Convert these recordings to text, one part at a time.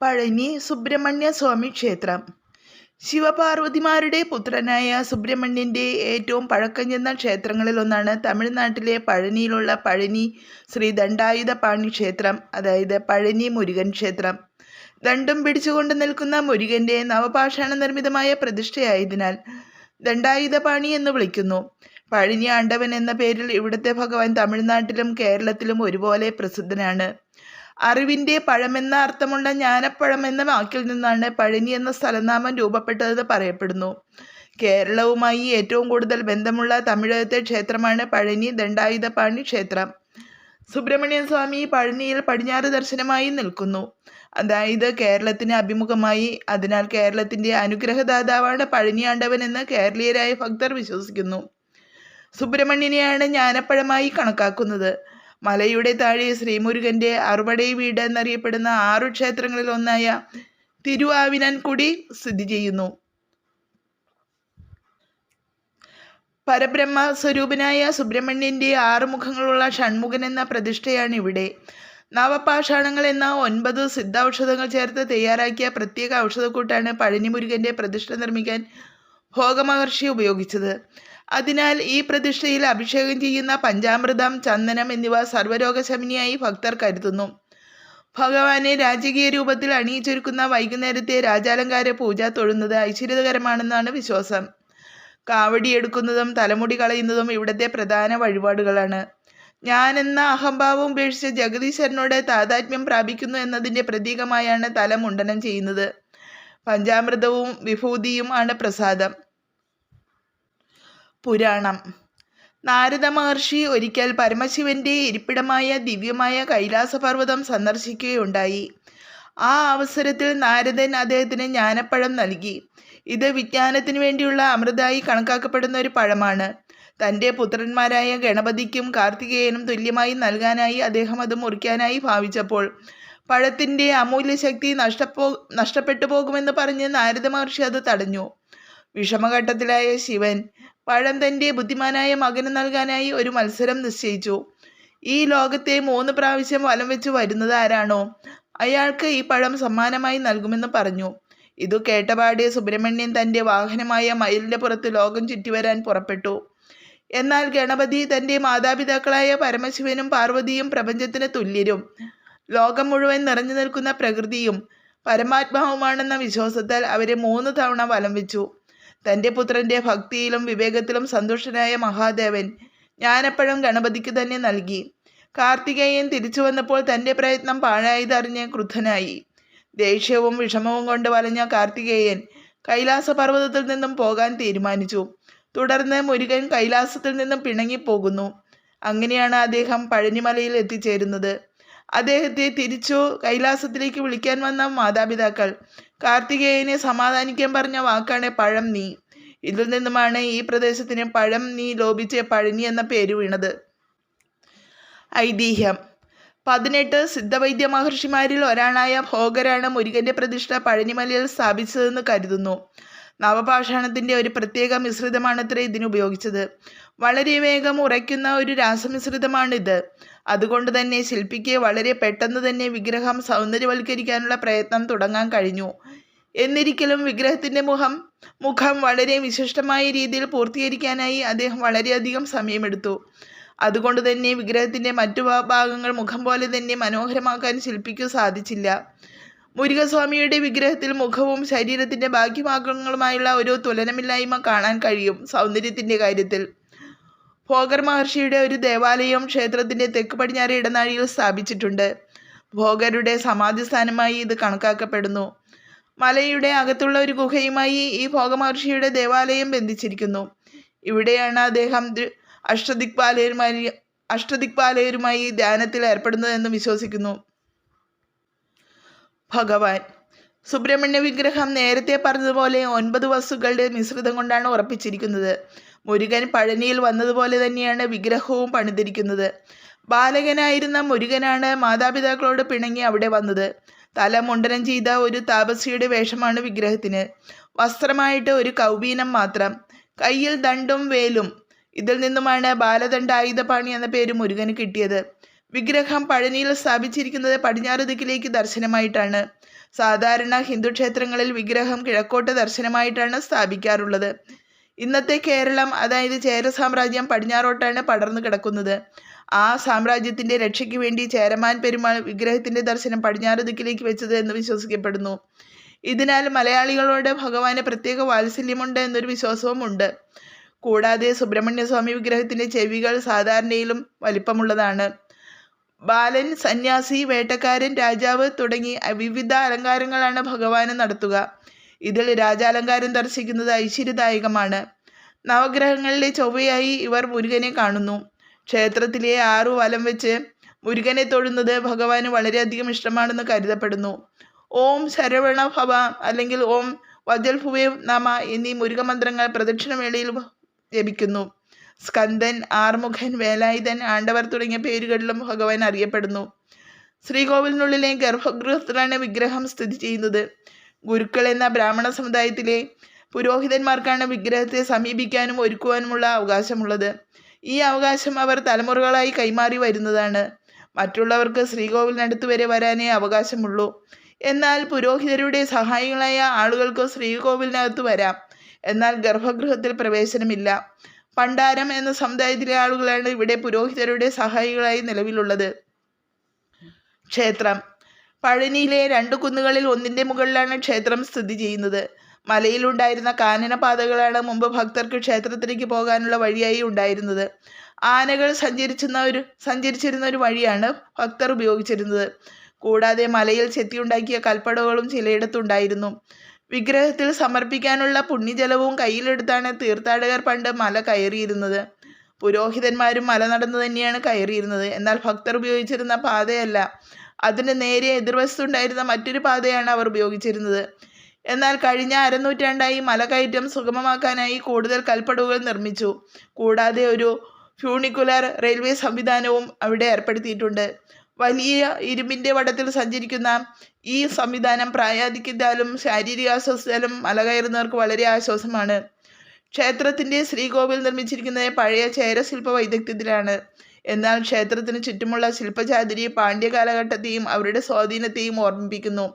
പഴനി സുബ്രഹ്മണ്യ സ്വാമി ക്ഷേത്രം. ശിവപാർവതിമാരുടെ പുത്രനായ സുബ്രഹ്മണ്യന്റെ ഏറ്റവും പഴക്കം ചെന്ന ക്ഷേത്രങ്ങളിലൊന്നാണ് തമിഴ്നാട്ടിലെ പഴനിയിലുള്ള പഴനി ശ്രീ ദണ്ഡായുധപാണി ക്ഷേത്രം അതായത് പഴനി മുരുകൻ ക്ഷേത്രം. ദണ്ഡും പിടിച്ചുകൊണ്ട് നിൽക്കുന്ന മുരുകന്റെ നവപാഷാണ നിർമ്മിതമായ പ്രതിഷ്ഠയായതിനാൽ ദണ്ഡായുധപാണി എന്ന് വിളിക്കുന്നു. പഴനി ആണ്ടവൻ എന്ന പേരിൽ ഇവിടുത്തെ ഭഗവാൻ തമിഴ്നാട്ടിലും കേരളത്തിലും ഒരുപോലെ പ്രസിദ്ധനാണ്. അറിവിന്റെ പഴമെന്ന അർത്ഥമുള്ള ജ്ഞാനപ്പഴം എന്ന വാക്കിൽ നിന്നാണ് പഴനി എന്ന സ്ഥലനാമം രൂപപ്പെട്ടതെന്ന് പറയപ്പെടുന്നു. കേരളവുമായി ഏറ്റവും കൂടുതൽ ബന്ധമുള്ള തമിഴകത്തെ ക്ഷേത്രമാണ് പഴനി ദണ്ഡായുധപാണി ക്ഷേത്രം. സുബ്രഹ്മണ്യൻ സ്വാമി പഴനിയിൽ പടിഞ്ഞാറ് ദർശനമായി നിൽക്കുന്നു. അതായത് കേരളത്തിന് അഭിമുഖമായി. അതിനാൽ കേരളത്തിന്റെ അനുഗ്രഹദാതാവാണ് പഴനിയാണ്ടവൻ എന്ന് കേരളീയരായ ഭക്തർ വിശ്വസിക്കുന്നു. സുബ്രഹ്മണ്യനെയാണ് ജ്ഞാനപ്പഴമായി കണക്കാക്കുന്നത്. മലയുടെ താഴെ ശ്രീമുരുകന്റെ അറുപടൈ വീട് എന്നറിയപ്പെടുന്ന ആറു ക്ഷേത്രങ്ങളിൽ ഒന്നായ തിരുവാവിനൻകുടി സ്ഥിതി ചെയ്യുന്നു. പരബ്രഹ്മ സ്വരൂപനായ സുബ്രഹ്മണ്യന്റെ ആറുമുഖങ്ങളുള്ള ഷൺമുഖൻ എന്ന പ്രതിഷ്ഠയാണ് ഇവിടെ. നവപാഷാണങ്ങൾ എന്ന ഒൻപത് സിദ്ധൌഷധങ്ങൾ ചേർത്ത് തയ്യാറാക്കിയ പ്രത്യേക ഔഷധക്കൂട്ടാണ് പഴനിമുരുകന്റെ പ്രതിഷ്ഠ നിർമ്മിക്കാൻ ഭോഗമഹർഷി ഉപയോഗിച്ചത്. അതിനാൽ ഈ പ്രതിഷ്ഠയിൽ അഭിഷേകം ചെയ്യുന്ന പഞ്ചാമൃതം ചന്ദനം എന്നിവ സർവരോഗശമനിയായി ഭക്തർ കരുതുന്നു. ഭഗവാനെ രാജകീയ രൂപത്തിൽ അണിയിച്ചൊരുക്കുന്ന വൈകുന്നേരത്തെ രാജാലങ്കാര പൂജ തൊഴുന്നത് ഐശ്വര്യകരമാണെന്നാണ് വിശ്വാസം. കാവടിയെടുക്കുന്നതും തലമുടി കളയുന്നതും ഇവിടുത്തെ പ്രധാന വഴിപാടുകളാണ്. ഞാൻ എന്ന അഹംഭാവം ഉപേക്ഷിച്ച് ജഗദീശ്വരനോട് താതാത്മ്യം പ്രാപിക്കുന്നു എന്നതിന്റെ പ്രതീകമായാണ് തല മുണ്ടനം ചെയ്യുന്നത്. പഞ്ചാമൃതവും വിഭൂതിയും ആണ് പ്രസാദം. പുരാണം. നാരദ മഹർഷി ഒരിക്കൽ പരമശിവന്റെ ഇരിപ്പിടമായ ദിവ്യമായ കൈലാസപർവതം സന്ദർശിക്കുകയുണ്ടായി. ആ അവസരത്തിൽ നാരദൻ അദ്ദേഹത്തിന് ജ്ഞാനപ്പഴം നൽകി. ഇത് വിജ്ഞാനത്തിന് വേണ്ടിയുള്ള അമൃതായി കണക്കാക്കപ്പെടുന്ന ഒരു പഴമാണ്. തന്റെ പുത്രന്മാരായ ഗണപതിക്കും കാർത്തികേയനും തുല്യമായി നൽകാനായി അദ്ദേഹം അത് മുറിക്കാനായി ഭാവിച്ചപ്പോൾ പഴത്തിന്റെ അമൂല്യ ശക്തി നഷ്ടപ്പോ നഷ്ടപ്പെട്ടു പോകുമെന്ന് പറഞ്ഞ് നാരദ മഹർഷി അത് തടഞ്ഞു. വിഷമഘട്ടത്തിലായ ശിവൻ പഴം തന്റെ ബുദ്ധിമാനായ മകന് നൽകാനായി ഒരു മത്സരം നിശ്ചയിച്ചു. ഈ ലോകത്തെ മൂന്ന് പ്രാവശ്യം വലം വെച്ച് വരുന്നത് ആരാണോ? അയാൾക്ക് ഈ പഴം സമ്മാനമായി നൽകുമെന്ന് പറഞ്ഞു. ഇതു കേട്ടപാടെ സുബ്രഹ്മണ്യൻ തന്റെ വാഹനമായ മയിലിന്റെ പുറത്ത് ലോകം ചുറ്റിവരാൻ പുറപ്പെട്ടു. എന്നാൽ ഗണപതി തന്റെ മാതാപിതാക്കളായ പരമശിവനും പാർവതിയും പ്രപഞ്ചത്തിന് തുല്യരും. ലോകം മുഴുവൻ നിറഞ്ഞു നിൽക്കുന്ന പ്രകൃതിയും പരമാത്മാവുമാണെന്ന വിശ്വാസത്താൽ അവരെ മൂന്ന് തവണ വലം വെച്ചു. തന്റെ പുത്രന്റെ ഭക്തിയിലും വിവേകത്തിലും സന്തുഷ്ടനായ മഹാദേവൻ ജ്ഞാനപ്പഴം ഗണപതിക്ക് തന്നെ നൽകി. കാർത്തികേയൻ തിരിച്ചു വന്നപ്പോൾ തന്റെ പ്രയത്നം പാഴായതറിഞ്ഞ് ക്രുദ്ധനായി. ദേഷ്യവും വിഷമവും കൊണ്ട് വലഞ്ഞ കാർത്തികേയൻ കൈലാസ പർവതത്തിൽ നിന്നും പോകാൻ തീരുമാനിച്ചു. തുടർന്ന് മുരുകൻ കൈലാസത്തിൽ നിന്നും പിണങ്ങിപ്പോകുന്നു. അങ്ങനെയാണ് അദ്ദേഹം പഴനിമലയിൽ എത്തിച്ചേരുന്നത്. അദ്ദേഹത്തെ തിരിച്ചു കൈലാസത്തിലേക്ക് വിളിക്കാൻ വന്ന മാതാപിതാക്കൾ കാർത്തികേയനെ സമാധാനിക്കാൻ പറഞ്ഞ വാക്കാണ് പഴം നീ. ഇതിൽ നിന്നുമാണ് ഈ പ്രദേശത്തിന് പഴം നീ ലോപിച്ച പഴനി എന്ന പേര് വീണത്. ഐതിഹ്യം. പതിനെട്ട് സിദ്ധവൈദ്യ മഹർഷിമാരിൽ ഒരാളായ ഭോഗരാണ് മുരുകന്റെ പ്രതിഷ്ഠ പഴനിമലയിൽ സ്ഥാപിച്ചതെന്ന് കരുതുന്നു. നവപാഷാണത്തിന്റെ ഒരു പ്രത്യേക മിശ്രിതമാണത്രേ ഇതിന് ഉപയോഗിച്ചത്. വളരെ വേഗം ഉറയ്ക്കുന്ന ഒരു രാസമിശ്രിതമാണിത്. അതുകൊണ്ട് തന്നെ ശില്പിക്ക് വളരെ പെട്ടെന്ന് തന്നെ വിഗ്രഹം സൗന്ദര്യവൽക്കരിക്കാനുള്ള പ്രയത്നം തുടങ്ങാൻ കഴിഞ്ഞു. എന്നിരിക്കലും വിഗ്രഹത്തിന്റെ മുഖം മുഖം വളരെ വിശിഷ്ടമായ രീതിയിൽ പൂർത്തീകരിക്കാനായി അദ്ദേഹം വളരെയധികം സമയമെടുത്തു. അതുകൊണ്ട് തന്നെ വിഗ്രഹത്തിന്റെ മറ്റു ഭാഗങ്ങൾ മുഖം പോലെ തന്നെ മനോഹരമാക്കാൻ ശില്പിക്കു സാധിച്ചില്ല. മുരുകസ്വാമിയുടെ വിഗ്രഹത്തിൽ മുഖവും ശരീരത്തിന്റെ ബാക്കി ഭാഗങ്ങളുമായുള്ള ഒരു തുലനമില്ലായ്മ കാണാൻ കഴിയും സൗന്ദര്യത്തിന്റെ കാര്യത്തിൽ. ഭോഗർ മഹർഷിയുടെ ഒരു ദേവാലയം ക്ഷേത്രത്തിന്റെ തെക്ക് പടിഞ്ഞാറ് ഇടനാഴിയിൽ സ്ഥാപിച്ചിട്ടുണ്ട്. ഭോഗരുടെ സമാധിസ്ഥാനമായി ഇത് കണക്കാക്കപ്പെടുന്നു. മലയുടെ അകത്തുള്ള ഒരു ഗുഹയുമായി ഈ ഭോഗ മഹർഷിയുടെ ദേവാലയം ബന്ധിച്ചിരിക്കുന്നു. ഇവിടെയാണ് അദ്ദേഹം അഷ്ടദിക്പാലയരുമായി അഷ്ടദിക്പാലയരുമായി ധ്യാനത്തിൽ ഏർപ്പെടുന്നതെന്ന് വിശ്വസിക്കുന്നു. ഭഗവാൻ. സുബ്രഹ്മണ്യ വിഗ്രഹം നേരത്തെ പറഞ്ഞതുപോലെ ഒൻപത് വസ്തുക്കളുടെ മിശ്രിതം കൊണ്ടാണ് ഉറപ്പിച്ചിരിക്കുന്നത്. മുരുകൻ പഴനിയിൽ വന്നതുപോലെ തന്നെയാണ് വിഗ്രഹവും പണിതിരിക്കുന്നത്. ബാലകനായിരുന്ന മുരുകനാണ് മാതാപിതാക്കളോട് പിണങ്ങി അവിടെ വന്നത്. തല മുണ്ടനം ചെയ്ത ഒരു താപസിയുടെ വേഷമാണ് വിഗ്രഹത്തിന്. വസ്ത്രമായിട്ട് ഒരു കൗബീനം മാത്രം. കയ്യിൽ ദണ്ടും വേലും. ഇതിൽ നിന്നുമാണ് ബാലദണ്ഡ ആയുധപാണി എന്ന പേര് മുരുകന് കിട്ടിയത്. വിഗ്രഹം പഴനിയിൽ സ്ഥാപിച്ചിരിക്കുന്നത് പടിഞ്ഞാറ് ദിക്കിലേക്ക് ദർശനമായിട്ടാണ്. സാധാരണ ഹിന്ദു ക്ഷേത്രങ്ങളിൽ വിഗ്രഹം കിഴക്കോട്ട് ദർശനമായിട്ടാണ് സ്ഥാപിക്കാറുള്ളത്. ഇന്നത്തെ കേരളം അതായത് ചേര സാമ്രാജ്യം പടിഞ്ഞാറോട്ടാണ് പടർന്നു കിടക്കുന്നത്. ആ സാമ്രാജ്യത്തിന്റെ രക്ഷയ്ക്ക് വേണ്ടി ചേരമാൻ പെരുമാൾ വിഗ്രഹത്തിന്റെ ദർശനം പടിഞ്ഞാറ് ദിക്കിലേക്ക് വെച്ചത് എന്ന് വിശ്വസിക്കപ്പെടുന്നു. ഇതിനാൽ മലയാളികളോട് ഭഗവാന് പ്രത്യേക വാത്സല്യമുണ്ട് എന്നൊരു വിശ്വാസവുമുണ്ട് കൂടാതെ സുബ്രഹ്മണ്യസ്വാമി വിഗ്രഹത്തിന്റെ ചെവികൾ സാധാരണയിലും വലിപ്പമുള്ളതാണ്. ബാലൻ സന്യാസി വേട്ടക്കാരൻ രാജാവ് തുടങ്ങി വിവിധ അലങ്കാരങ്ങളാണ് ഭഗവാന് നടത്തുക. ഇതിൽ രാജാലങ്കാരം ദർശിക്കുന്നത് ഐശ്വര്യദായകമാണ്. നവഗ്രഹങ്ങളിലെ ചൊവ്വയായി ഇവർ മുരുകനെ കാണുന്നു. ക്ഷേത്രത്തിലെ ആറു വലം വെച്ച് മുരുകനെ തൊഴുന്നത് ഭഗവാന് വളരെയധികം ഇഷ്ടമാണെന്ന് കരുതപ്പെടുന്നു. ഓം ശരവണ ഭവ അല്ലെങ്കിൽ ഓം വജൽഭുവേ നമ എന്നീ മുരുകമന്ത്രങ്ങൾ പ്രദക്ഷിണവേളയിൽ ജപിക്കുന്നു. സ്കന്ദൻ ആർമുഖൻ വേലായുധൻ ആണ്ടവർ തുടങ്ങിയ പേരുകളിലും ഭഗവാൻ അറിയപ്പെടുന്നു. ശ്രീകോവിലിനുള്ളിലെ ഗർഭഗൃഹത്തിലാണ് വിഗ്രഹം സ്ഥിതി ചെയ്യുന്നത്. ഗുരുക്കൾ എന്ന ബ്രാഹ്മണ സമുദായത്തിലെ പുരോഹിതന്മാർക്കാണ് വിഗ്രഹത്തെ സമീപിക്കാനും ഒരുക്കുവാനുമുള്ള അവകാശമുള്ളത്. ഈ അവകാശം അവർ തലമുറകളായി കൈമാറി വരുന്നതാണ്. മറ്റുള്ളവർക്ക് ശ്രീകോവിലിനടുത്ത് വരെ വരാനേ അവകാശമുള്ളൂ. എന്നാൽ പുരോഹിതരുടെ സഹായികളായ ആളുകൾക്ക് ശ്രീകോവിലിനകത്ത് വരാം. എന്നാൽ ഗർഭഗൃഹത്തിൽ പ്രവേശനമില്ല. പണ്ടാരം എന്ന സമുദായത്തിലെ ആളുകളാണ് ഇവിടെ പുരോഹിതരുടെ സഹായികളായി നിലവിലുള്ളത്. ക്ഷേത്രം. പഴനിയിലെ രണ്ട് കുന്നുകളിൽ ഒന്നിന്റെ മുകളിലാണ് ക്ഷേത്രം സ്ഥിതി ചെയ്യുന്നത്. മലയിലുണ്ടായിരുന്ന കാനനപാതകളാണ് മുമ്പ് ഭക്തർക്ക് ക്ഷേത്രത്തിലേക്ക് പോകാനുള്ള വഴിയായി ഉണ്ടായിരുന്നത്. ആനകൾ സഞ്ചരിച്ചിരുന്ന ഒരു സഞ്ചരിച്ചിരുന്ന ഒരു വഴിയാണ് ഭക്തർ ഉപയോഗിച്ചിരുന്നത്. കൂടാതെ മലയിൽ ചെത്തിയുണ്ടാക്കിയ കൽപ്പടകളും ചിലയിടത്തുണ്ടായിരുന്നു. വിഗ്രഹത്തിൽ സമർപ്പിക്കാനുള്ള പുണ്യജലവും കയ്യിലെടുത്താണ് തീർത്ഥാടകർ പണ്ട് മല കയറിയിരുന്നത്. പുരോഹിതന്മാരും മല നടന്നു തന്നെയാണ് കയറിയിരുന്നത്. എന്നാൽ ഭക്തർ ഉപയോഗിച്ചിരുന്ന പാതയല്ല. അതിന് നേരെ എതിർവശത്തുണ്ടായിരുന്ന മറ്റൊരു പാതയാണ് അവർ ഉപയോഗിച്ചിരുന്നത്. എന്നാൽ കഴിഞ്ഞ അരനൂറ്റാണ്ടായി മലകയറ്റം സുഗമമാക്കാനായി കൂടുതൽ കൽപ്പടവുകൾ നിർമ്മിച്ചു. കൂടാതെ ഒരു ഫ്യൂണിക്കുലർ റെയിൽവേ സംവിധാനവും അവിടെ ഏർപ്പെടുത്തിയിട്ടുണ്ട്. വലിയ ഇരുമ്പിന്റെ വടത്തിൽ സഞ്ചരിക്കുന്ന ഈ സംവിധാനം പ്രായാധിക്യത്താലും ശാരീരിക അസ്വസ്ഥയാലും മലകയറുന്നവർക്ക് വളരെ ആശ്വാസമാണ്. ക്ഷേത്രത്തിന്റെ ശ്രീകോവിൽ നിർമ്മിച്ചിരിക്കുന്നത് പഴയ ചേരശില്പ വൈദഗ്ധ്യത്തിലാണ്. എന്നാൽ ക്ഷേത്രത്തിന് ചുറ്റുമുള്ള ശില്പചാതുരി പാണ്ഡ്യ കാലഘട്ടത്തെയും അവരുടെ സ്വാധീനത്തെയും ഓർമ്മിപ്പിക്കുന്നു.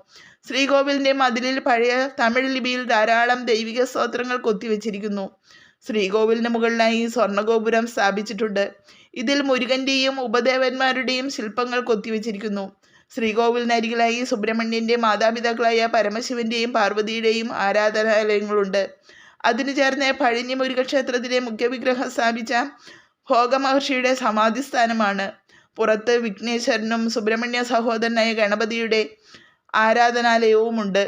ശ്രീകോവിലിന്റെ മതിലിൽ പഴയ തമിഴ് ലിപിയിൽ ധാരാളം ദൈവിക സ്തോത്രങ്ങൾ കൊത്തിവെച്ചിരിക്കുന്നു. ശ്രീകോവിലിന് മുകളിലായി സ്വർണഗോപുരം സ്ഥാപിച്ചിട്ടുണ്ട്. ഇതിൽ മുരുകന്റെയും ഉപദേവന്മാരുടെയും ശില്പങ്ങൾ കൊത്തിവെച്ചിരിക്കുന്നു ശ്രീകോവിലിനരികിലായി സുബ്രഹ്മണ്യന്റെ മാതാപിതാക്കളായ പരമശിവന്റെയും പാർവതിയുടെയും ആരാധനാലയങ്ങളുണ്ട്. അതിനു ചേർന്ന് പഴഞ്ഞി മുരുകക്ഷേത്രത്തിലെ മുഖ്യവിഗ്രഹം സ്ഥാപിച്ച ഭോഗമഹർഷിയുടെ സമാധി സ്ഥാനമാണ് പുറത്ത് വിഘ്നേശ്വരനും സുബ്രഹ്മണ്യ സഹോദരനായ ഗണപതിയുടെ ആരാധനാലയവുമുണ്ട്.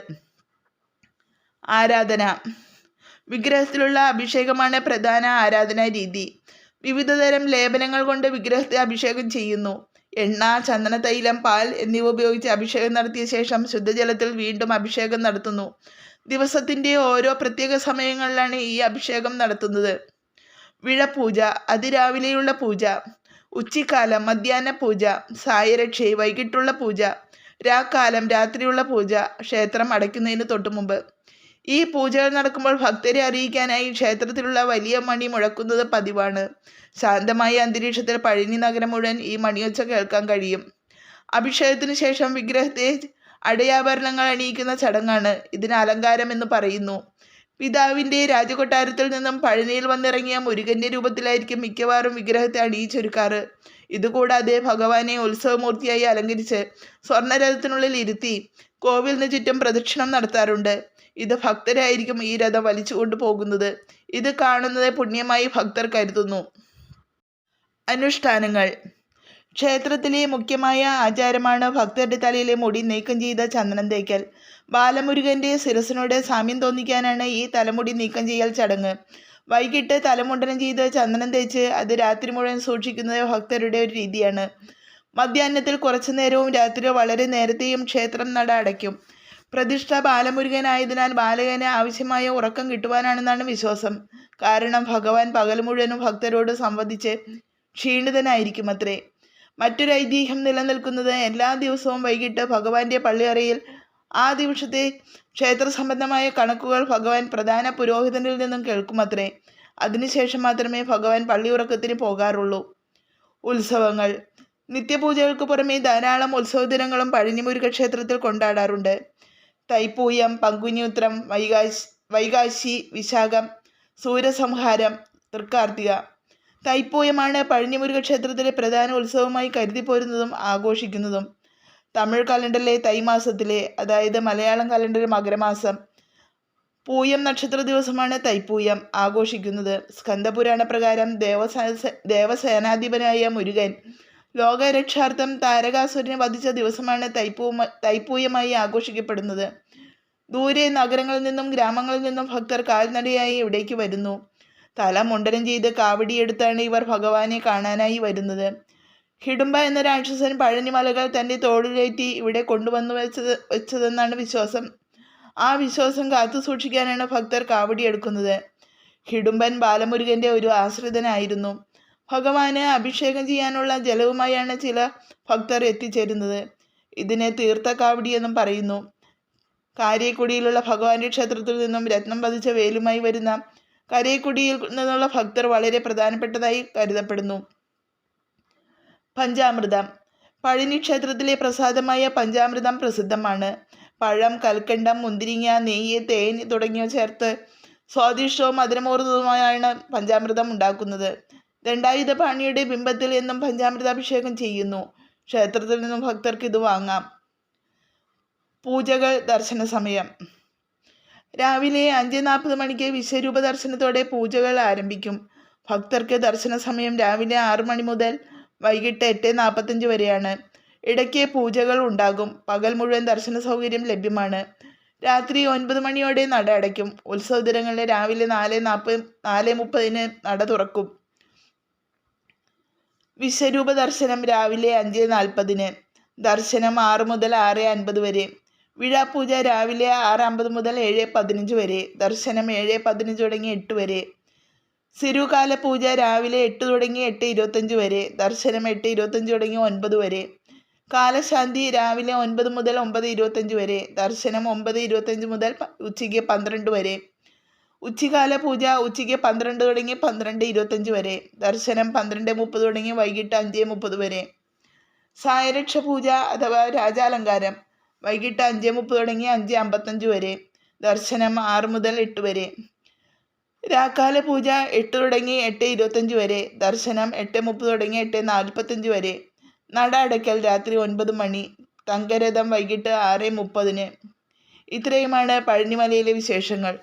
ആരാധന. വിഗ്രഹത്തിലുള്ള അഭിഷേകമാണ് പ്രധാന ആരാധനാ രീതി. വിവിധതരം ലേപനങ്ങൾ കൊണ്ട് വിഗ്രഹത്തെ അഭിഷേകം ചെയ്യുന്നു. എണ്ണ ചന്ദന തൈലം പാൽ എന്നിവ ഉപയോഗിച്ച് അഭിഷേകം നടത്തിയ ശേഷം ശുദ്ധജലത്തിൽ വീണ്ടും അഭിഷേകം നടത്തുന്നു. ദിവസത്തിന്റെ ഓരോ പ്രത്യേക സമയങ്ങളിലാണ് ഈ അഭിഷേകം നടത്തുന്നത്. വിഴപൂജ അതിരാവിലെയുള്ള പൂജ ഉച്ചിക്കാലം മധ്യാഹ്ന പൂജ സായരക്ഷി വൈകിട്ടുള്ള പൂജ രാക്കാലം രാത്രിയുള്ള പൂജ ക്ഷേത്രം അടയ്ക്കുന്നതിന് തൊട്ടുമുമ്പ്. ഈ പൂജകൾ നടക്കുമ്പോൾ ഭക്തരെ അറിയിക്കാനായി ക്ഷേത്രത്തിലുള്ള വലിയ മണി മുഴക്കുന്നത് പതിവാണ്. ശാന്തമായ അന്തരീക്ഷത്തിൽ പഴനി നഗരം മുഴുവൻ ഈ മണിയൊച്ച കേൾക്കാൻ കഴിയും. അഭിഷേകത്തിന് ശേഷം വിഗ്രഹത്തെ അടയാഭരണങ്ങൾ അണിയിക്കുന്ന ചടങ്ങാണ്. ഇതിന് അലങ്കാരം എന്ന് പറയുന്നു. പിതാവിന്റെ രാജകൊട്ടാരത്തിൽ നിന്നും പഴനിയിൽ വന്നിറങ്ങിയ മുരുകന്റെ രൂപത്തിലായിരിക്കും മിക്കവാറും വിഗ്രഹത്തെ അണിയിച്ചൊരുക്കാറ്. ഇതുകൂടാതെ ഭഗവാനെ ഉത്സവമൂർത്തിയായി അലങ്കരിച്ച് സ്വർണരഥത്തിനുള്ളിൽ ഇരുത്തി കോവിലിന് ചുറ്റും പ്രദക്ഷിണം നടത്താറുണ്ട്. ഇത് ഭക്തരായിരിക്കും ഈ രഥം വലിച്ചു കൊണ്ടുപോകുന്നത്. ഇത് കാണുന്നത് പുണ്യമായി ഭക്തർ കരുതുന്നു. അനുഷ്ഠാനങ്ങൾ. ക്ഷേത്രത്തിലെ മുഖ്യമായ ആചാരമാണ് ഭക്തരുടെ തലയിലെ മുടി നീക്കം ചെയ്ത ചന്ദനം തേക്കൽ. ബാലമുരുകന്റെ ശിരസിനോട് സാമ്യം തോന്നിക്കാനാണ് ഈ തലമുടി നീക്കം ചെയ്യൽ ചടങ്ങ്. വൈകിട്ട് തലമുണ്ടനം ചെയ്ത് ചന്ദനം തേച്ച് അത് രാത്രി മുഴുവൻ സൂക്ഷിക്കുന്നത് ഭക്തരുടെ ഒരു രീതിയാണ്. മധ്യാഹ്നത്തിൽ കുറച്ചു നേരവും രാത്രി വളരെ നേരത്തെയും ക്ഷേത്രം നട അടയ്ക്കും. പ്രതിഷ്ഠ ബാലമുരുകനായതിനാൽ ബാലകന് ആവശ്യമായ ഉറക്കം കിട്ടുവാനാണെന്നാണ് വിശ്വാസം. കാരണം ഭഗവാൻ പകൽ മുഴുവനും ഭക്തരോട് സംവദിച്ച് ക്ഷീണിതനായിരിക്കും അത്രേ മറ്റൊരു ഐതിഹ്യം നിലനിൽക്കുന്നത് എല്ലാ ദിവസവും വൈകിട്ട് ഭഗവാന്റെ പള്ളിയറയിൽ ആ ദിവസത്തെ ക്ഷേത്ര സംബന്ധമായ കണക്കുകൾ ഭഗവാൻ പ്രധാന പുരോഹിതനിൽ നിന്നും കേൾക്കുമത്രേ. അതിനുശേഷം മാത്രമേ ഭഗവാൻ പള്ളി ഉറക്കത്തിന് പോകാറുള്ളൂ. ഉത്സവങ്ങൾ. നിത്യപൂജകൾക്ക് പുറമെ ധാരാളം ഉത്സവ ദിനങ്ങളും പഴനിമുരുക ക്ഷേത്രത്തിൽ കൊണ്ടാടാറുണ്ട്. തൈപ്പൂയം പങ്കുനിയുത്രം വൈകാശി വൈകാശി വിശാഖം സൂര്യസംഹാരം തൃക്കാർത്തിക. തൈപ്പൂയമാണ് പഴനിമുരുക ക്ഷേത്രത്തിലെ പ്രധാന ഉത്സവമായി കരുതിപ്പോരുന്നതും ആഘോഷിക്കുന്നതും. തമിഴ് കലണ്ടറിലെ തൈമാസത്തിലെ അതായത് മലയാളം കലണ്ടറിൽ മകരമാസം പൂയം നക്ഷത്ര ദിവസമാണ് തൈപ്പൂയം ആഘോഷിക്കുന്നത്. സ്കന്ദപുരാണ പ്രകാരം ദേവസേന ദേവസേനാധിപനായ മുരുകൻ ലോകരക്ഷാർത്ഥം താരകാസുരനെ വധിച്ച ദിവസമാണ് തൈപ്പൂ തൈപ്പൂയമായി ആഘോഷിക്കപ്പെടുന്നത്. ദൂരെ നഗരങ്ങളിൽ നിന്നും ഗ്രാമങ്ങളിൽ നിന്നും ഭക്തർ കാൽനടയായി ഇവിടേക്ക് വരുന്നു. തല മുണ്ടനം ചെയ്ത് കാവടിയെടുത്താണ് ഇവർ ഭഗവാനെ കാണാനായി വരുന്നത്. ഹിഡുംബ എന്ന രാക്ഷസൻ പഴനിമലകൾ തന്റെ തോളിലേറ്റി ഇവിടെ കൊണ്ടുവന്നു വെച്ചത് വെച്ചതെന്നാണ് വിശ്വാസം. ആ വിശ്വാസം കാത്തു സൂക്ഷിക്കാനാണ് ഭക്തർ കാവടിയെടുക്കുന്നത്. ഹിഡുംബൻ ബാലമുരുകന്റെ ഒരു ആശ്രിതനായിരുന്നു. ഭഗവാന് അഭിഷേകം ചെയ്യാനുള്ള ജലവുമായാണ് ചില ഭക്തർ എത്തിച്ചേരുന്നത്. ഇതിനെ തീർത്ഥക്കാവടി എന്നും പറയുന്നു. കാരേക്കുടിയിലുള്ള ഭഗവാന്റെ ക്ഷേത്രത്തിൽ നിന്നും രത്നം പതിച്ച വേലുമായി വരുന്ന കരേക്കുടിയിൽ നിന്നുള്ള ഭക്തർ വളരെ പ്രധാനപ്പെട്ടതായി കരുതപ്പെടുന്നു. പഞ്ചാമൃതം. പഴനി ക്ഷേത്രത്തിലെ പ്രസാദമായ പഞ്ചാമൃതം പ്രസിദ്ധമാണ്. പഴം കൽക്കണ്ടം മുന്തിരിങ്ങ നെയ്യ് തേൻ തുടങ്ങിയവ ചേർത്ത് സ്വാദിഷ്ടവും മധുരമൂർന്നതുമായാണ് പഞ്ചാമൃതം ഉണ്ടാക്കുന്നത്. ദണ്ഡായുധ പാണിയുടെ ബിംബത്തിൽ എന്നും പഞ്ചാമൃതാഭിഷേകം ചെയ്യുന്നു. ക്ഷേത്രത്തിൽ നിന്നും ഭക്തർക്ക് ഇത് വാങ്ങാം. പൂജകൾ ദർശന സമയം. രാവിലെ അഞ്ച് നാൽപ്പത് മണിക്ക് വിശ്വരൂപ ദർശനത്തോടെ പൂജകൾ ആരംഭിക്കും. ഭക്തർക്ക് ദർശന സമയം രാവിലെ ആറു മണി മുതൽ വൈകിട്ട് എട്ട് നാൽപ്പത്തഞ്ച് വരെയാണ്. ഇടയ്ക്ക് പൂജകൾ ഉണ്ടാകും. പകൽ മുഴുവൻ ദർശന സൗകര്യം ലഭ്യമാണ്. രാത്രി ഒൻപത് മണിയോടെ നട അടയ്ക്കും. ഉത്സവ ദിനങ്ങളിൽ രാവിലെ നാല് നാൽപ്പത് നാല് മുപ്പതിന് നട തുറക്കും. വിശ്വരൂപ ദർശനം രാവിലെ അഞ്ച് നാൽപ്പതിന്. ദർശനം ആറ് മുതൽ ആറ് അൻപത് വരെ. വിഴാപൂജ രാവിലെ ആറ് അമ്പത് മുതൽ ഏഴ് പതിനഞ്ച് വരെ. ദർശനം ഏഴ് പതിനഞ്ച് തുടങ്ങി എട്ട് വരെ. സിരുകാല പൂജ രാവിലെ എട്ട് തുടങ്ങി എട്ട് ഇരുപത്തഞ്ച് വരെ. ദർശനം എട്ട് ഇരുപത്തഞ്ച് തുടങ്ങി ഒൻപത് വരെ. കാലശാന്തി രാവിലെ ഒൻപത് മുതൽ ഒമ്പത് ഇരുപത്തഞ്ച് വരെ. ദർശനം ഒമ്പത് ഇരുപത്തഞ്ച് മുതൽ ഉച്ചയ്ക്ക് പന്ത്രണ്ട് വരെ. ഉച്ചകാല പൂജ ഉച്ചയ്ക്ക് പന്ത്രണ്ട് തുടങ്ങി പന്ത്രണ്ട് ഇരുപത്തഞ്ച് വരെ. ദർശനം പന്ത്രണ്ട് മുപ്പത് തുടങ്ങി വൈകിട്ട് അഞ്ച് മുപ്പത് വരെ. സായരക്ഷ പൂജ അഥവാ രാജാലങ്കാരം വൈകിട്ട് അഞ്ച് മുപ്പത് തുടങ്ങി അഞ്ച് അമ്പത്തഞ്ച് വരെ. ദർശനം ആറ് മുതൽ എട്ട് വരെ. രാക്കാല പൂജ എട്ട് തുടങ്ങി എട്ട് ഇരുപത്തഞ്ച് വരെ. ദർശനം എട്ട് മുപ്പത് തുടങ്ങി എട്ട് നാൽപ്പത്തഞ്ച് വരെ. നട അടയ്ക്കൽ രാത്രി ഒൻപത് മണി. തങ്കരഥം വൈകിട്ട് ആറ് മുപ്പതിന്. ഇത്രയുമാണ് പഴനിമലയിലെ വിശേഷങ്ങൾ.